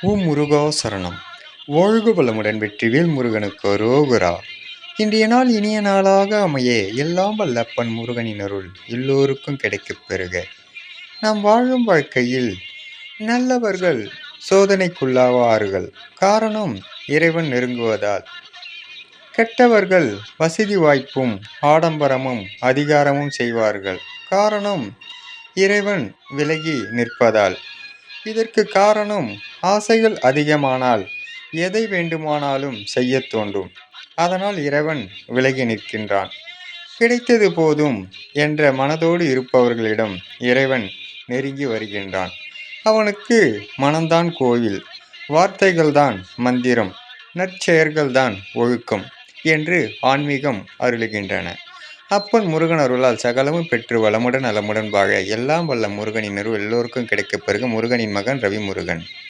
ஓம் முருகா சரணம். வாழ்க வளமுடன் வெற்றிவேல் முருகனுக்கு அரோகரா. இன்றைய நாள் இனிய நாளாக அமைய. எல்லாம் வல்லப்பன் முருகனின் அருள் எல்லோருக்கும் கிடைக்கப் பெறுக. நாம் வாழும் வாழ்க்கையில் நல்லவர்கள் சோதனைக்குள்ளாவார்கள். காரணம் இறைவன் நெருங்குவதால். கெட்டவர்கள் வசதி வாய்ப்பும் ஆடம்பரமும் அதிகாரமும் செய்வார்கள். காரணம் இறைவன் விலகி நிற்பதால். இதற்கு காரணம் ஆசைகள் அதிகமானால் எதை வேண்டுமானாலும் செய்ய தோன்றும். அதனால் இறைவன் விலகி நிற்கின்றான். கிடைத்தது போதும் என்ற மனதோடு இருப்பவர்களிடம் இறைவன் நெருங்கி வருகின்றான். அவனுக்கு மனம்தான் கோவில். வார்த்தைகள்தான் மந்திரம். நற்செயல்கள்தான் ஒழுக்கம் என்று ஆன்மீகம் அருளுகின்றன. அப்பன் முருகன் அருளால் சகலமும் பெற்று வளமுடன் நலமுடன் வாழ எல்லாம் வல்ல முருகனின் அருள் எல்லோருக்கும் கிடைக்கப் பெறுக முருகனின் மகன் ரவி முருகன்